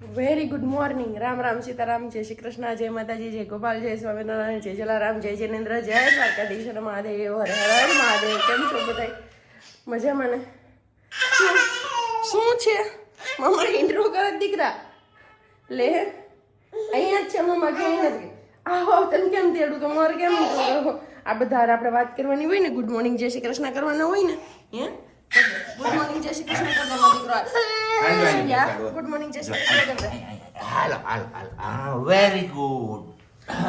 Very good morning Ram Ram Sitaram જય શ્રી કૃષ્ણ જય માતાજી જય ગોપાલ જય સ્વામિનારાયણ જય જલારામ જય જૈનેન્દ્ર જય દ્વારકાધીશ મહાદેવ હર હર મહાદેવ કેમ છો બધાય? મજામાં ને શું છે? મમ્મા ઇન્ટ્રો કરે દીકરા. લે. અહીંયા જ છે મમ્મા ક્યાંય નથી આવો તને કેમ તેડું? તો મારે કેમ આ બધા આપણે વાત કરવાની હોય ને ગુડ મોર્નિંગ જય શ્રી કૃષ્ણ કરવાના હોય ને, હે? ગુડ મોર્નિંગ જય શ્રી કૃષ્ણ કર દીકરા દીકરો. ગુડ મોર્નિંગ જય Shri hello hello hello very good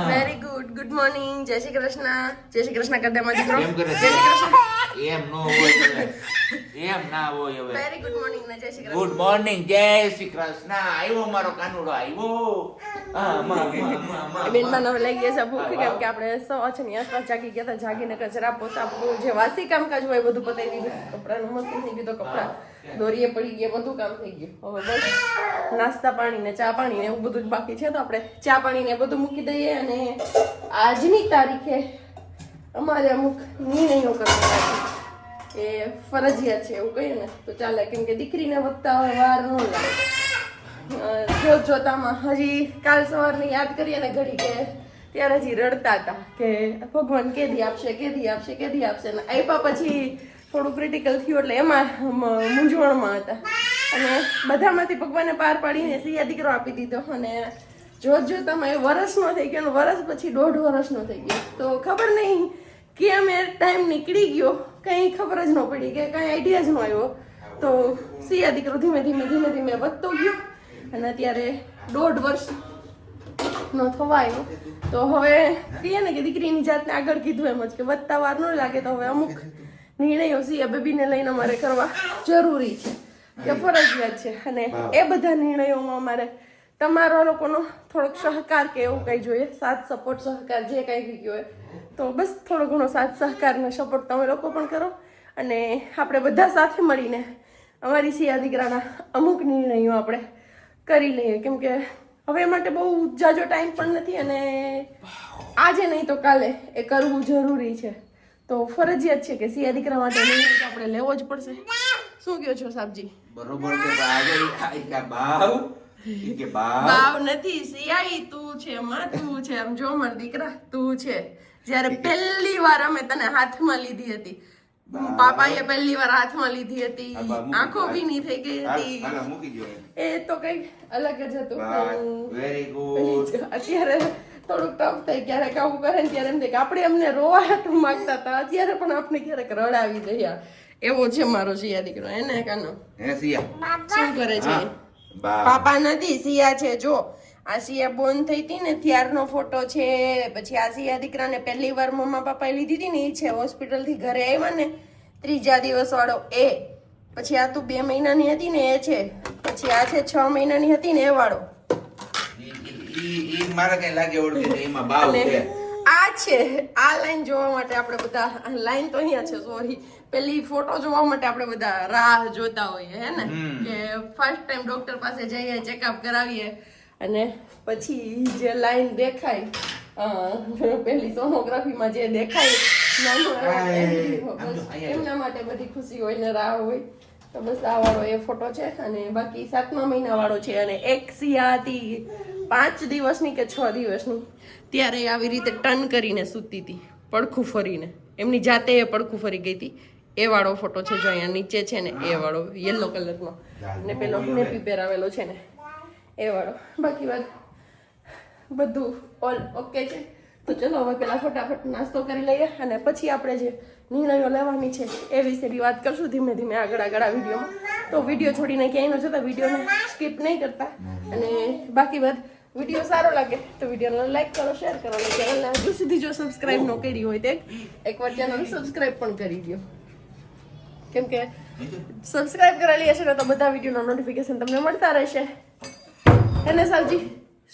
very good good morning જય શ્રી કૃષ્ણ જય શ્રી કૃષ્ણ કર દે મારો દીકરો કેમ કરે જય શ્રી કૃષ્ણ એમ નો હોય. એમ ના હોય હવે વેરી ગુડ મોર્નિંગ ને જય શ્રી કૃષ્ણ ગુડ મોર્નિંગ જય શ્રી કૃષ્ણ આવ્યો મારો કાનુડો આવ્યો હા મા મા મા મા બેનમાં હવે લઈ ગયા છે ભૂખ કેમ કે આપણે સો આસપાસ જાગી ગયા હતા જાગીને કચરા પોતા જે વાસી કામકાજ હોય બધું પતાવી દીધું કપડાનું મસ્ત ગયું તો કપડા દોરીએ પડી ગયા, બધું કામ થઈ ગયું. હવે બસ નાસ્તા પાણી ને ચા પાણી ને એવું બધું બાકી છે તો આપણે ચા પાણી ને બધું મૂકી દઈએ અને આજની તારીખે અમારે અમુક નિર્ણયો કરવાના એ ફરજિયાત છે એવું કહીએ ને, તો ચાલે, કેમ કે દીકરીને વધતા હોય વાર ન લાગે. જોત જોતામાં હજી કાલ સવારની યાદ કરીએ ને ઘડી કે ત્યારે હજી રડતા હતા કે ભગવાન કેદી આપશે કેદી આપશે કેદી આપશે ને આપ્યા પછી થોડું ક્રિટિકલ થયું એટલે એમાં મૂંઝવણમાં હતા. અને બધામાંથી ભગવાને પાર પાડીને સિયા દીકરો આપી દીધો. અને જોત જોતામાં એ વરસનો થઈ ગયો વરસ પછી દોઢ વર્ષનો થઈ ગયો. તો ખબર નહીં કેમ એ ટાઈમ નીકળી ગયો. કંઈ ખબર જ ન પડી કે કંઈ આઈડિયા જ ન આવ્યો. તો સિયા દીકરો ધીમે ધીમે ધીમે ધીમે વધતો ગયો. અને અત્યારે દોઢ વર્ષ નો થવાયો. તો હવે કહીએ ને કે દીકરીની જાતને આગળ કીધું એમ જ કે વધતા વાર ન લાગે તો હવે અમુક નિર્ણયો એ બેબીને લઈને અમારે કરવા જરૂરી છે. કે ફરજિયાત છે. અને એ બધા નિર્ણયોમાં અમારે તમારા લોકોનો થોડોક સહકાર કે એવું કંઈ જોઈએ. સાથ સપોર્ટ સહકાર જે કંઈ બી હોય તો બસ થોડો ઘણો સાથ સહકાર અને સપોર્ટ તમે લોકો પણ કરો. અને આપણે બધા સાથે મળીને અમારી સિયા દીકરાના અમુક નિર્ણયો આપણે કરી લઈએ. કેમ કે હવે માટે બહુ જાજો ટાઈમ પણ નથી અને આજે નહીં તો કાલે એ કરવું જરૂરી છે. તો ફરજિયાત છે કે સિયા દીકરા માટે નિર્ણય આપણે લેવો જ પડશે. શું કહો છો સાહેબજી બરોબર કે પણ આજે ઈ ખા- ઈ કે બાવ કે બાવ બાવ નથી સિયાઈ તું છે માં તું છે આમ જો મારા દીકરા તું છે. જ્યારે પહેલી વાર અમે તને હાથમાં લીધી હતી. પાપાએ પહેલી વાર હાથમાં લીધી હતી. આંખો ભીની થઈ ગઈ હતી. એ. તો કઈ અલગ જ હતું વેરી ગુડ અત્યારે થોડુંક ટફ થાય ક્યારેક આવું કરે ને ત્યારે એમ થાય કે આપણે એમને રોવા હાટું માંગતા હતા. અત્યારે પણ આપણે ક્યારેક રડાવી દઈએ એવો છે મારો સિયા દીકરો. એને કાનો? શું કરે છે? પાપા નથી સિયા છે. જો આ સિયા બોન થઈ હતી ને ત્યારનો ફોટો છે. પછી આ સિયા દીકરાને પહેલી વાર મમ્મા પાપાએ લીધી હતી ને એ છે હોસ્પિટલથી ઘરે આવ્યા ને ત્રીજા દિવસ વાળો એ. પછી આ તું બે મહિનાની હતી ને એ છે. પછી આ છે છ મહિનાની હતી ને એ વાળો. ઈ- ઈ- મારે કઈ લાગે ઓળખે છે એમાં બાવ છે. આ છે આ લાઈન જોવા માટે આપણે બધા લાઈન તો અહીંયા છે સોરી. પેલી ફોટો જોવા માટે આપણે બધા રાહ જોતા હોઈએ હે ને? કે ફર્સ્ટ ટાઈમ ડોક્ટર પાસે જઈએ ચેકઅપ કરાવીએ અને પછી જે લાઈન દેખાય પેલી સોનોગ્રાફીમાં જે દેખાય એમના માટે બધી ખુશી હોય ને રાહ હોય. તો બસ આ એ ફોટો છે અને બાકી સાતમા મહિના છે અને એક સિયા પાંચ દિવસની કે છ દિવસની, ત્યારે આવી રીતે ટર્ન કરીને સૂતી હતી, પડખું ફરીને. એમની જાતે એ પડખું ફરી ગઈ હતી. એ વાળો ફોટો છે જો અહીંયા નીચે છે ને, એ વાળો યલો કલરનો ને પેલો નેપી પહેરાવેલો છે ને, એ વાળો. બાકી વાત બધું ઓલ ઓકે છે. તો ચલો હવે પેલા ફટાફટ નાસ્તો કરી લઈએ અને પછી આપણે જે નિર્ણયો લેવાની છે. એ વિશેની વાત કરશું ધીમે ધીમે આગળ આગળ આ વિડીયોમાં. તો વીડિયો છોડીને ક્યાંય ન જતા, વિડીયોને સ્કીપ નહીં કરતા. અને બાકી વાત વીડિયો સારો લાગે, તો વિડીયોને લાઈક કરો શેર કરો, અને ચેનલને હજુ સુધી જો સબસ્ક્રાઇબ ન કરી હોય તો એકવાર ચેનલ સબસ્ક્રાઇબ પણ કરી દો કેમ કે સબસ્ક્રાઇબ કરેલી હશે ને, તો બધા વિડીયોના નોટિફિકેશન તમને મળતા રહેશે. એને સાવજી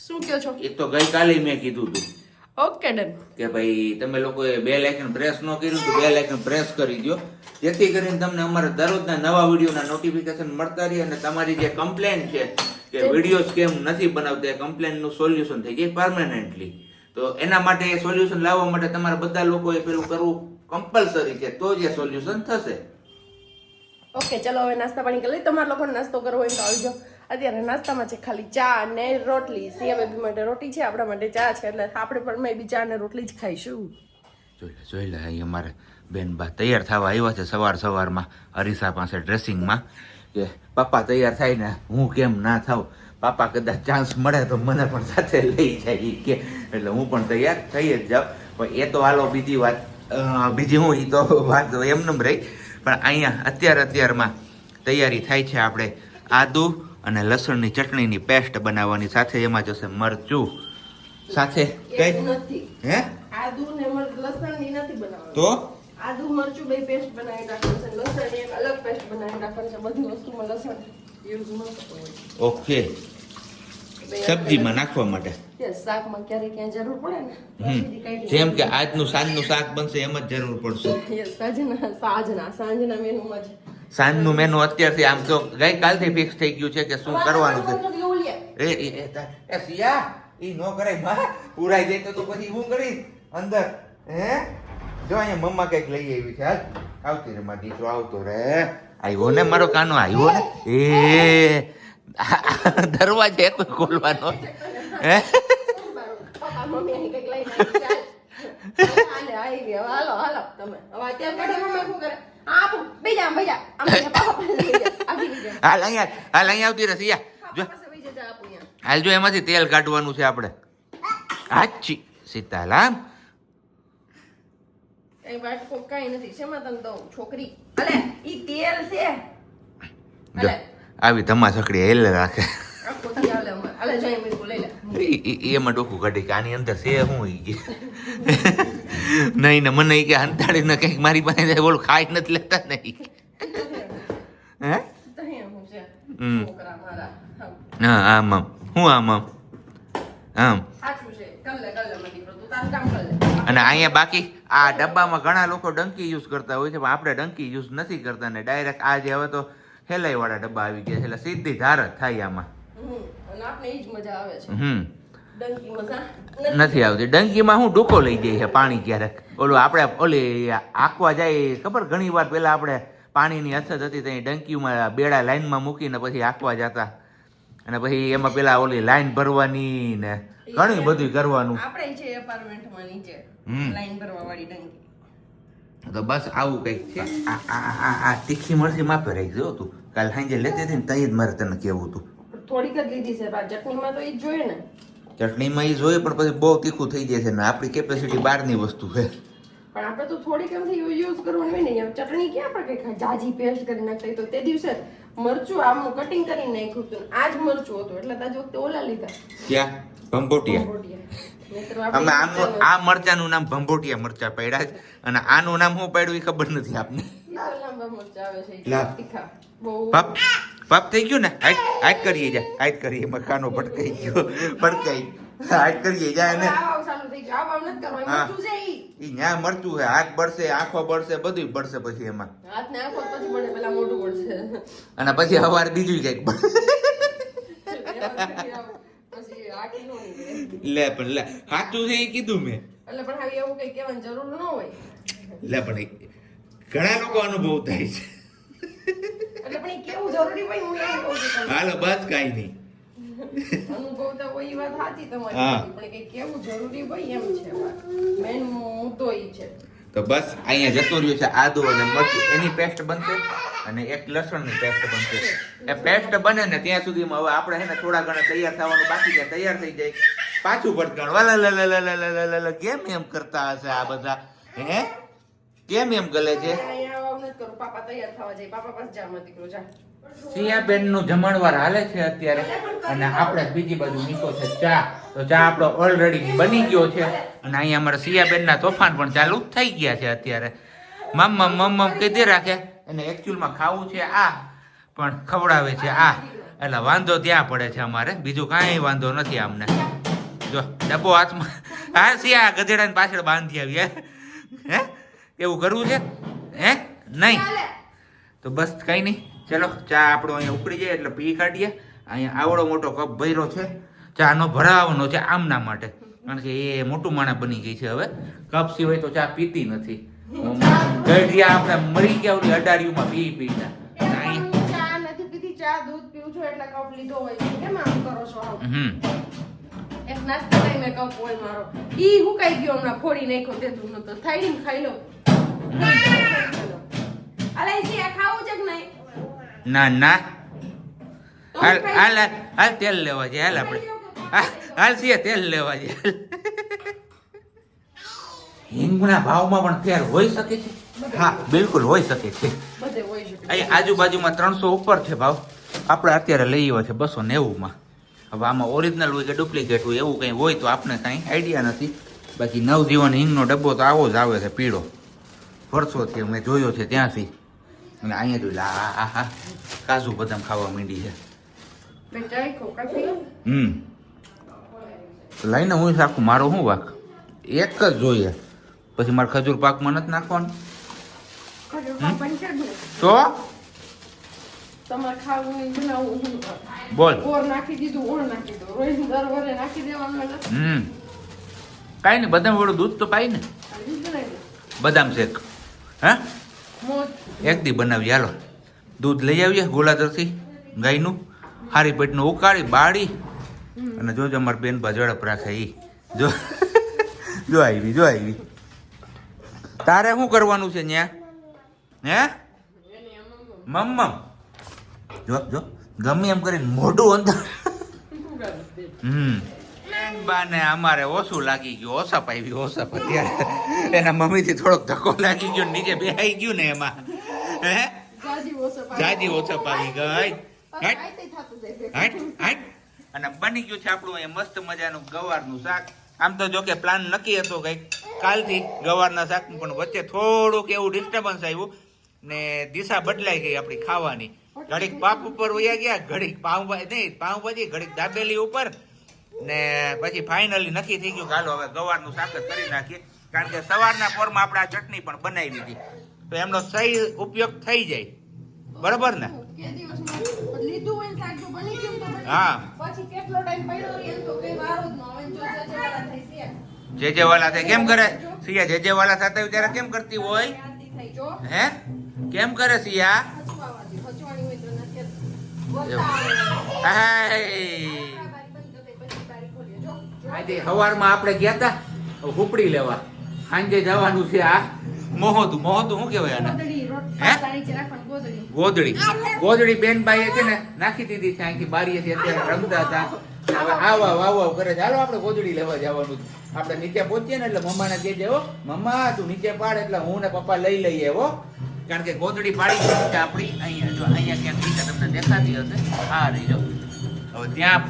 શું કહો છો? એ તો ગઈકાલે મેં કીધું હતું ઓકે ડન કે ભાઈ તમે લોકોએ બે લાઇકન પ્રેસ ન કર્યું તો બે લાઇકન પ્રેસ કરી દો જેથી કરીને તમને અમારા દરરોજના નવા વિડીયોના નોટિફિકેશન મળતા રહે અને તમારી જે કમ્પ્લેન છે કે વિડીયોઝ કેમ નથી બનાવતા એ કમ્પ્લેનનું સોલ્યુશન થઈ જાય પરમાનન્ટલી તો એના માટે સોલ્યુશન લાવવા માટે તમારા બધા લોકોએ પેલું કરવું કમ્પલસરી છે તો જ એ સોલ્યુશન થશે. ઓકે ચલો હવે નાસ્તા પાણી કરી લઈએ. તમારા લોકોને નાસ્તો કરવો હોય તો આવજો. અત્યારે નાસ્તામાં છે ખાલી ચા અને રોટલી. સિયા બેબી માટે રોટી છે, આપણા માટે ચા છે, એટલે આપણે પણ મેં બી ચા અને રોટલી જ ખાઈશું. જોઈ લે જોઈ લે, અહીં અમારે બેન બા તૈયાર થવા આવ્યા છે સવાર સવારમાં અરીસા પાસે ડ્રેસિંગમાં. કે પપ્પા તૈયાર થાય ને હું કેમ ના થાવ પાપા કદાચ ચાન્સ મળે તો મને પણ સાથે લઈ જાય કે, એટલે હું પણ તૈયાર થઈ જ જાઉં. પણ એ તો હાલો બીજી વાત બીજી હું એ તો વાત એમને રહી. પણ અહીંયા અત્યારે અત્યારમાં તૈયારી થાય છે આપણે આદુ અને લસણની ચટણીની પેસ્ટ બનાવવાની સાથે એમાં જશે મરચું. સાથે કઈ? નથી. હે? આદુ ને લસણની નથી બનાવવાની. તો? આદુ મરચું બે પેસ્ટ બનાવી રાખવાનું છે. લસણ એક અલગ પેસ્ટ બનાવી રાખવાનું છે. બધી વસ્તુમાં લસણ યુઝ ન હોય. ઓકે. સબ્જીમાં નાખવા માટે? શાકમાં ક્યારેક ક્યાં જરૂર પડે ને. જેમ કે આજનું સાંજનું શાક બનશે એમ જ જરૂર પડશે. સાંજના સાંજના સાંજના મેનુમાં જ. સાંજનું મેનુ અત્યારથી આમ તો ગઈકાલથી ફિક્સ થઈ ગયું છે કે શું કરવાનું છે એ એ સિયા ઈ નો કરાયમાં પુરાઈ જાય તો તું પછી હું કરીશ અંદર હે જો અહીંયા મમ્મા કંઈક લઈ આવી છે હાલ આવતી રે માં દીકરો આવતો રે આવ્યો ને મારો કાનો આવ્યો ને એ દરવાજે ખોલવાનો હે. હાલે. હાલો, હાલો, તમે. હવે અત્યારે મમ્મા શું કરે? હાલ અહીંયા હાલ અહીંયા આવતી રહેશે હાલ જો એમાંથી તેલ કાઢવાનું છે આપણે હાચી સીતાલામ આવી ધમા છકડી એમાં ડોકું કાઢી કે આની અંદર છે હું નહીં ને મને કે અંતાડીને કંઈક મારી પાસે ઓલું ખાઈ નથી લેતા નહીં હે? હે આમ આમ. હું આમ આમ? આમ. અને અહીંયા બાકી આ ડબ્બામાં ઘણા લોકો ડંકી યુઝ કરતા હોય છે પણ આપણે ડંકી યુઝ નથી કરતા ને ડાયરેક્ટ આ જે હવે તો હેલાઈ વાળા ડબ્બા આવી ગયા છે એટલે સીધી ધાર જ થાય આમાં. હમ. નથી આવતી. ડંકીમાં હું ડોકો લઈ જાય છે પાણી ક્યારેક? ઓલું આપણે ઓલી આંકવા જાય ખબર? ઘણી વાર પહેલાં આપણે પાણીની અછત હતી ત્યાં ડંકીમાં બેડા લાઈનમાં મૂકીને પછી આંકવા જતા. અને પછી એમાં પેલા ઓલી લાઈન ભરવાની ને ઘણું બધું કરવાનું. આપણે છે એપાર્ટમેન્ટમાં નીચે હમ. લાઈન ભરવા વાળી ડંકી. તો બસ આવું કંઈક છે. આ તીખી મળશે માફે રહી જો તું. કાલ સાંજે લેતી હતી ને તઈ જ મારે તને કેવું હતું. થોડીક જ લીધી છે ચટણીમાં તો એ જ જોઈએ ને. ચટણીમાં એ જોઈએ પણ પછી બહુ તીખું થઈ જાય છે ને આપણી કેપેસિટી બહારની વસ્તુ છે. પણ આપણે તો થોડીક એમથી યુઝ કરવાનું હોય ને ચટણી ક્યાં આપણે કઈ જાજી પેસ્ટ કરી નાખતા તો તે દિવસે મરચું આમ કટિંગ કરી નાખ્યું હતું આ જ મરચું હતું એટલે તાજ વખતે ઓલા લીધા. ક્યાં? ભંભોટિયા. અમે આનું આ મરચાનું નામ ભંભોટિયા મરચા પડ્યા છે અને આનું નામ શું પડ્યું એ ખબર નથી આપને. લાલ લાંબા મરચાં આવે છે. તીખા. બહુ પાપ થઈ ગયું ને? હાઈટ હાઈટ કરીએ જા. હાઈટ કરીએ. મકાનો ભટકાઈ ગયો. ભટકાઈ હાઈટ કરીએ જા હવે ને આવ આવ ચાલુ થઈ ગયું. આવ આવ નથી કરવાનું. હા. મરચું છે ઈ. ન્યા મરચું છે. હાથ બળશે આંખો બળશે બધું બળશે પછી એમાં. હાથ ને આંખો પછી પડે પેલા મોઢું પડશે અને પછી સવારે બીજું કંઈક લે પણ લે. સાચું છે એ કીધું મેં. એટલે પણ હવે એવું કઈ કહેવાની જરૂર ન હોય. લે પણ ઘણા લોકો અનુભવ થાય છે. એટલે પણ કેવું જરૂરી ભાઈ હું એમ કહું છું હાલો બસ કાઈ નહીં. અનુભવતા હોય એ વાત સાચી તમારી પણ કે કેવું જરૂરી ભાઈ એમ છે મેન મુદ્દો એ છે. તો બસ અહીંયા જતું રહ્યું છે આદુ અને મરચું. એની પેસ્ટ બનશે અને એક લસણની પેસ્ટ બનશે. એ પેસ્ટ બને ને ત્યાં સુધીમાં હવે આપણે છે થોડા ઘણા તૈયાર થવાનું બાકી છે તૈયાર થઈ જાય. પાછું ભટકાણ. વાલા કેમ એમ કરતા હશે આ બધા? હે? કેમ એમ ગલે છે? કરું. પાપા તૈયાર થવા જાય. પાપા પાસે જા દીકરો જા. સિયાબેનનું જમણવાર હાલે છે અત્યારે. અને આપણે બીજી બાજુ નીકો છે ચા. તો ચા આપણો ઓલરેડી બની ગયો છે. અને અહીંયા અમારા સિયાબેન ના તોફાન પણ ચાલુ થઈ ગયા છે અત્યારે. મમ મમ મમ કીધી રાખે. અને એકચ્યુઅલમાં ખાવું છે આ પણ ખવડાવે છે આ. એટલે વાંધો ત્યાં પડે છે અમારે. બીજું કાંઈ વાંધો નથી અમને જો ડબ્બો હાથમાં. હા સિયા ગધેડાની પાછળ બાંધી આવી હે? એવું કરવું છે? હે? નહીં. તો બસ કઈ નહીં. ચલો ચા આપણો અહીંયા ઉકળી જાય એટલે પી કાઢીએ. અહીંયા આવડો મોટો કપ ભર્યો છે. ચાનો ભરાવાનો છે આમના માટે. કારણ કે એ મોટું માણા બની ગઈ છે હવે. કપ સિવાય તો ચા પીતી નથી. ગઢિયા આપણે મરી ગયા ઓલી અડાડીઓમાં પી પીતા ચા ચા દૂધ પીવું છું એટલે કપ લીધો હોય છે. કેમ આમ કરો છો એક નાસ્તા ટાઈમે કપ હોય મારો. ઈ હુકાઈ ગયો હમણાં ફોડી નાખ્યો તે દૂધ તો. ને ખાઈ લો. ના ના. હાલ હાલ હાલ, તેલ લેવા છે હાલ આપણે. હાલ છીએ તેલ લેવા છે. હિંગના ભાવમાં પણ ફેર હોઈ શકે છે? હા બિલકુલ હોઈ શકે છે. અહીં આજુબાજુમાં ત્રણસો ઉપર છે ભાવ. આપણે અત્યારે લઈ આવ્યા છે બસો નેવુંમાં. હવે આમાં ઓરિજિનલ હોય કે ડુપ્લિકેટ હોય એવું કંઈ હોય તો આપણે કાંઈ આઈડિયા નથી. બાકી નવજીવન હિંગનો ડબ્બો તો આવો જ આવે છે પીળો. વર્ષોથી મેં જોયો છે ત્યાંથી. અને અહીંયા જોઈ લે આ હા કાજુ બદામ ખાવા માંડી છે હમ લઈને હું આખું મારો શું વાક એક જ જોઈએ પછી મારે ખજૂર પાકમાં નથી નાખવાનું તો બોલ હમ કાંઈ નહીં બદામ વાળું દૂધ તો પાય ને. બદામ શેક હા એક દી બનાવીએ, હાલો. દૂધ લઈ આવીએ ગોલાધરથી, ગાયનું. હારી પેટનું ઉકાળી, બાળી. અને જોજો અમારી બેન ઝડપ રાખે એ જો. જો આવી જો આવી. તારે શું કરવાનું છે ન્યા? હે? મમ્મમ. જો જો. ગમે એમ કરીને મોઢું અંદર શું બાને અમારે ઓછું લાગી ગયું ઓછા પાવી ઓછા અત્યારે. એના મમ્મીથી થોડોક ધક્કો લાગી ગયો નીચે બેહાઈ ગયું ને એમાં. હે? જાજી ઓસપ આવી. ગઈ અને બની ગયું છે આપણું એ મસ્ત મજાનું ગવારનું શાક. આમ તો જો કે પ્લાન નક્કી હતો કંઈક. કાલથી ગવારના શાકનું પણ વચ્ચે થોડુંક એવું ડિસ્ટર્બન્સ આવ્યું ને દિશા બદલાઈ ગઈ આપણી ખાવાની. ઘડીક પાપ ઉપર વયા ગયા ઘડીક પાઉંભાજી નહીં પાઉંભાજી ઘડીક દાબેલી ઉપર. ને પછી ફાઇનલી નક્કી થઈ ગયું કે હાલો હવે ગવારનું શાક જ કરી નાખીએ. કારણ કે સવારના પોરમાં આપણે આ ચટણી પણ બનાવી હતી તો એમનો સહી ઉપયોગ થઈ જાય. બરોબર ને? લીધું હા. જ. જો વાલા થાય કેમ કરે? સિયા જે જે વાલા સાથે ત્યારે કેમ કરતી હોય? હે? કેમ કરે સિયા? હચવાવા સવારમાં આપણે ગયા તા હુપડી લેવા. સાંજે જવાનું છે આ મોહતું મોહતું શું કહેવાય આને? ગોદડી, ગોદડી. ગોદડી. ગોદડી બેન બાઈએ છે ને નાખી દીધી છે અહીંથી બારીએથી અત્યારે રમતા હતા. હવે આવા આવ કરે છે. હાલો આપણે ગોદડી લેવા જવાનું આપણે નીચે પહોંચીએ ને એટલે મમ્માને કહેજે હો મમ્મા તું નીચે પાડ એટલે હું ને પપ્પા લઈ લઈએ હો. કારણ કે ગોદડી પાડી છે આપણી. અહીંયા જો અહીંયા ક્યાંક નીચે તમને દેખાતી હશે. હા રહી જો હવે ત્યાં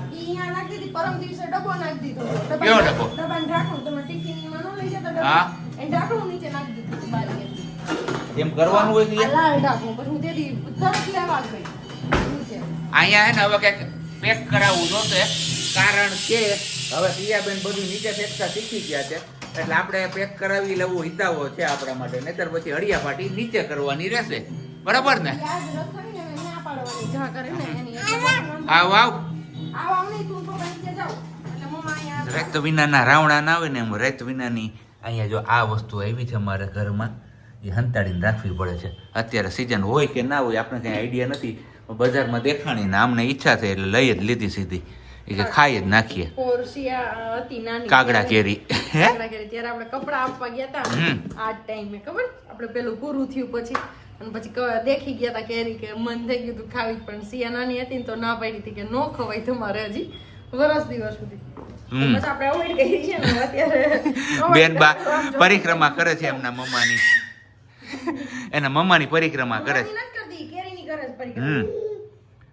પરમ દિવસે ડબ્બો નાખી દીધો. કેવો ડબ્બો? ડબ્બાનું ઢાંકણું. તમે ટિફિનમાં ન લઈ જતા હા. એ ઢાંકણું નીચે નાખી દીધું બારી એમ કરવાનું હોય કે લાલ ઢાંકણું. પછી હું તેથી તરત લેવા ગઈ. અહીંયા હે ને હવે કંઈક પેક કરાવવું જોશે કારણ કે હવે પ્રિયાબેન બધું નીચે ફેંકતા શીખી ગયા છે એટલે આપણે પેક કરાવી લેવું હિતાવો છે આપણા માટે નહીતર પછી હળિયા પાટી નીચે કરવાની રહેશે બરાબર ને હા આવ આવ રેત વિનાના રાવણા ના આવે ને એમ રેત વિનાની અહીંયા જો આ વસ્તુ આવી છે અમારા ઘરમાં એ હંતાડીને રાખવી પડે છે. અત્યારે સિઝન હોય કે ના હોય આપણે કઈ આઈડિયા નથી. બજારમાં દેખાણી ને આમને ઈચ્છા થઈ એટલે લઈ જ લીધી સીધી. એ કે ખાઈ જ નાખીએ. કાગડા કેરી. ત્યારે આપણે કપડા આપવા ગયા હતા આ ટાઈમે ખબર? આપણે પેલું પૂરું થયું પછી. અને પછી દેખી ગયા હતા કેરી કે મન થઈ ગયું હતું ખાવી પણ સિયા નાની હતી ને તો ના પાડી હતી કે નો ખવાય તમારે હજી વરસ દિવસ સુધી. બેન બા પરિક્રમા કરે છે એમના મમ્માની. એના મમ્માની પરિક્રમા કરે છે. હમ.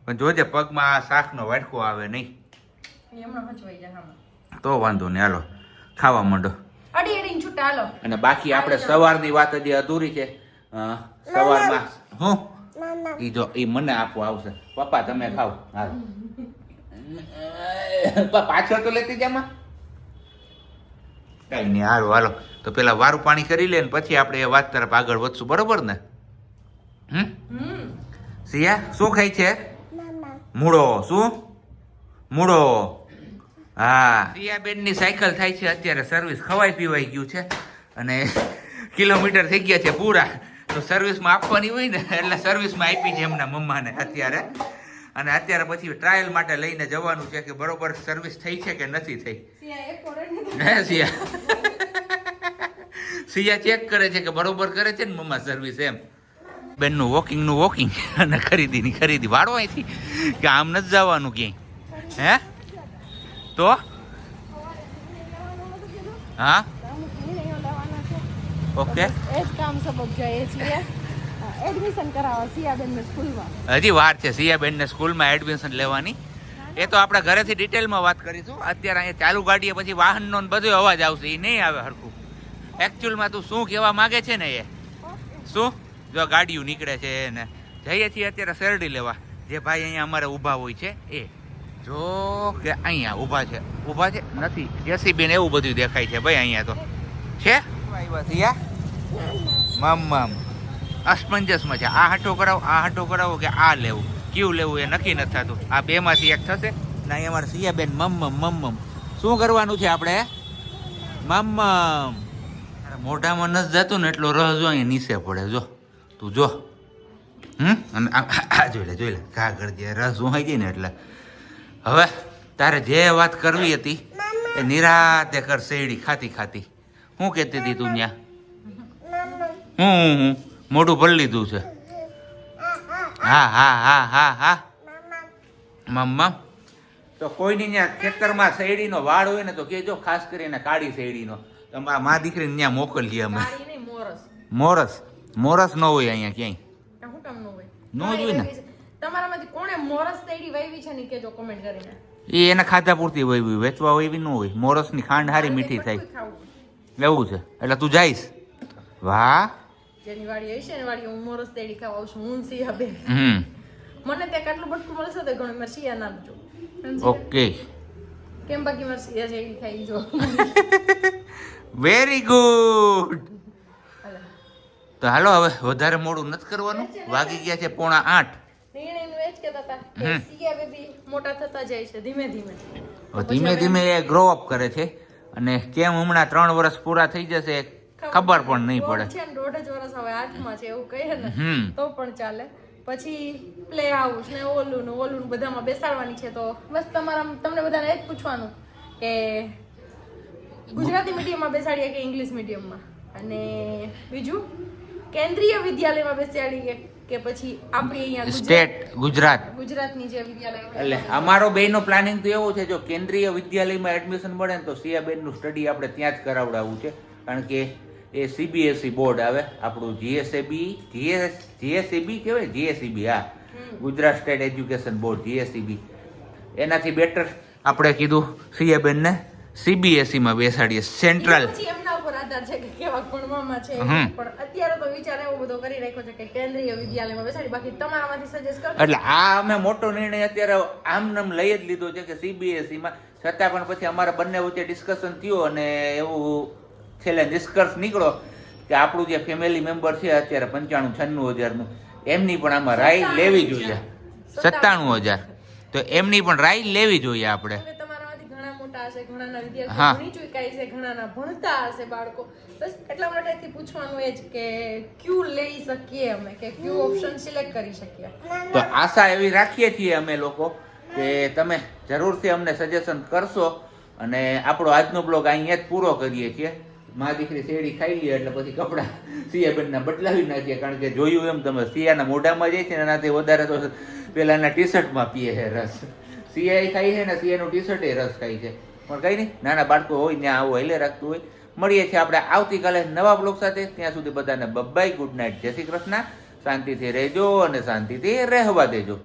પણ જોજે પગમાં આ શાકનો વાટકો આવે નહીં. તો વાંધો નહીં હાલો. ખાવા માંડો. અડી છૂટા અને બાકી આપણે સવારની વાત હજી અધૂરી છે. સવારમાં. હું? ઈ જો ઈ મને આપવો આવશે. પપ્પા તમે ખાવ હાલ. પાછળ તો લેતી જામાં કઈ નહીં હારું હાલો. તો પેલા વારું પાણી કરી લે ને પછી આપણે એ વાત તરફ આગળ વધશું. બરોબર ને? હમ? હમ સિયા શું ખાય છે? મૂળો. શું? મૂળો. હા. સિયાબેનની સાયકલ થાય છે અત્યારે સર્વિસ ખવાઈ પીવાઈ ગયું છે. અને કિલોમીટર થઈ ગયા છે પૂરા. તો સર્વિસમાં આપવાની હોય ને એટલે સર્વિસમાં આપી છે એમના મમ્માને અત્યારે. અને અત્યારે પછી ટ્રાયલ માટે લઈને જવાનું છે કે બરોબર સર્વિસ થઈ છે કે નથી થઈ. હે સિયા? સિયા ચેક કરે છે કે બરોબર કરે છે ને મમ્મા સર્વિસ એમ. બેનનું વોકિંગનું વોકિંગ અને ખરીદીની ખરીદી. વાળો અહીંથી કે આમ નથી જવાનું ક્યાંય? હે? તો? હા? ઓકે. એ જ કામ સબક જઈએ છીએ એડમિશન કરાવવા સિયાબેનને સ્કૂલમાં. હજી વાર છે સિયાબેનને સ્કૂલમાં એડમિશન લેવાની. એ તો આપણે ઘરેથી ડિટેલમાં વાત કરીશું. અત્યારે અહીંયા ચાલુ ગાડીએ પછી વાહનનો બધો અવાજ આવશે એ નહીં આવે હરખું. એકચ્યુઅલમાં તું શું કહેવા માંગે છે ને એ? શું? જો ગાડીઓ નીકળે છે ને જઈએ છીએ અત્યારે શેરડી લેવા. જે ભાઈ અહીંયા અમારે ઊભા હોય છે એ. જો કે અહીંયા ઊભા છે. ઊભા છે? નથી. જેસીબી ને એવું બધું દેખાય છે ભાઈ અહીંયા તો. છે? આવ્યા સિયા મમ મમ. અસમંજસમાં છે. આ હાટો કરાવો, આ હાટો કરાવો કે આ લેવું? કયું લેવું એ નક્કી નથી થતું. આ બે માંથી એક થશે? ના અહીંયા અમારે સિયાબેન મમ મમ મમ શું કરવાનું છે આપણે? મમ મમ. મોઢામાં નથી જતું ને એટલો રસ જો અહીંયા નીચે પડે. જો, તું જો. હમ? અને આ જોઈ લે જોઈ લે. ઘા કરજે રસ ઉહાઈ જાય ને એટલે. હવે તારે જે વાત કરવી હતી, એ નિરાતે કર, શેરડી ખાતી ખાતી. શું કહેતી હતી તું ત્યાં હું હું હું. મોઢું ભરી લીધું છે. હા હા હા હા હા. મમ્મા. તો કોઈની ત્યાં ખેતરમાં શેરડીનો વાળ હોય ને તો કેજો ખાસ કરીને કાળી શેરડીનો. તમારા મા દીકરીને ત્યાં મોકલીએ અમે. મોરસ. મોરસ. મોરસ ન હોય અહીંયા ક્યાંય. ન હોય? ન. તમારામાંથી કોણે મોરસ શેરડી વાવી છે ને કેજો કમેન્ટ કરીને. એ એના ખાધા પૂરતી વહી વેચવા વહી ન હોય. મોરસની ખાંડ હારી મીઠી થાય. એવું છે? એટલે તું જઈશ. વાહ. જેની વાડી હશે ને વાડી હું મોરસ તેડી ખાવા આવશું હું સી સિયા હમ. મને ત્યાં કેટલું બટકું મળશે તો ઘણું મારે સિયા નાખજો ઓકે. કેમ બાકી મરસી સિયા જેડી ખાઈ જો. વેરી ગુડ તો હાલો હવે વધારે મોડું નથી કરવાનું. વાગી ગયા છે પોણા આઠ. મોટા થતા જાય છે ધીમે ધીમે. ધીમે ધીમે એ ગ્રો અપ કરે છે. અને કેમ હમણાં ત્રણ વર્ષ પૂરા થઈ જશે ખબર પણ નહીં પડે. છે ને દોઢ જ વર્ષ હવે હાથમાં છે એવું કહીએ ને તો પણ ચાલે. પછી પ્લે હાઉસ ને ઓલું ને ઓલું બધામાં બેસાડવાની છે તો બસ તમારા તમને બધાને એ જ પૂછવાનું કે ગુજરાતી મીડિયમમાં બેસાડીએ કે ઇંગ્લિશ મીડિયમમાં? અને બીજું કેન્દ્રીય વિદ્યાલયમાં બેસાડીએ કે પછી આપણે અહીંયા સ્ટેટ ગુજરાત. ગુજરાતની જે વિદ્યાલય એટલે અમારો બેનો પ્લાનિંગ તો એવો છે જો કેન્દ્રીય વિદ્યાલયમાં એડમિશન મળે ને તો સિયાબેનનું સ્ટડી આપણે ત્યાં જ કરાવડાવવું છે. કારણ કે એ સીબીએસઈ બોર્ડ આવે આપણું જીએસએબી જીએસ જીએસઈબી કહેવાય જીએસઈબી હા. Gujarat state education board GSEB એનાથી બેટર આપણે કીધું સિયાબેનને સીબીએસઈમાં બેસાડીએ સેન્ટ્રલ આધાર છે કે કેવા ભણવામાં છે પણ અત્યારે તો વિચાર એવો બધો કરી રાખ્યો છે કે કેન્દ્રીય વિદ્યાલયમાં બેસાડી બાકી તમારામાંથી સજેસ્ટ કરો. એટલે આ અમે મોટો નિર્ણય અત્યારે આમ નામ લઈ જ લીધો છે કે સીબીએસઈ માં છતાં પણ પછી અમારા બંને વચ્ચે ડિસ્કશન થયું અને એવું છેલ્લે નિષ્કર્ષ નીકળો કે આપણું જે ફેમિલી મેમ્બર છે અત્યારે પંચાણું છન્નું હજારનું એમની પણ આમાં રાય લેવી જોઈએ. સત્તાણું હજાર. તો એમની પણ રાય લેવી જોઈએ આપણે કે તમારામાંથી ઘણા મોટા હશે ઘણાના હા. વિદ્યાર્થીઓ ભણી ચૂક્યા હશે ઘણાના ભણતા હશે બાળકો. બસ એટલા માટેથી પૂછવાનું એ જ કે ક્યુ લઈ શકીએ અમે કે ક્યુ ઓપ્શન સિલેક્ટ કરી શકીએ. તો આશા એવી રાખીએ છીએ અમે લોકો કે તમે જરૂરથી અમને સજેશન કરશો અને આપણો આજનો બ્લોગ અહીંયા જ પૂરો કરીએ છીએ. મા દીકરી શેરડી ખાઈ લઈએ એટલે પછી કપડાં સિયાબેનના બદલાવી નાખીએ કારણ કે જોયું એમ તમે સિયાના મોઢામાં જાય છે ને એનાથી વધારે તો પેલાના ટી શર્ટમાં પીએ છે રસ. સિયાએ ખાઈ છે ને સિયાનું ટી એ રસ ખાઈ છે. પણ કઈ નહીં, નાના બાળકો હોય, ત્યાં આવું હેલે રાખતું હોય. મળીએ છીએ આપણે આવતીકાલે નવા બ્લોગ સાથે. ત્યાં સુધી બધાને બબ્બાઈ ગુડ નાઇટ જય શ્રી કૃષ્ણ. શાંતિથી રહેજો અને શાંતિથી રહેવા દેજો.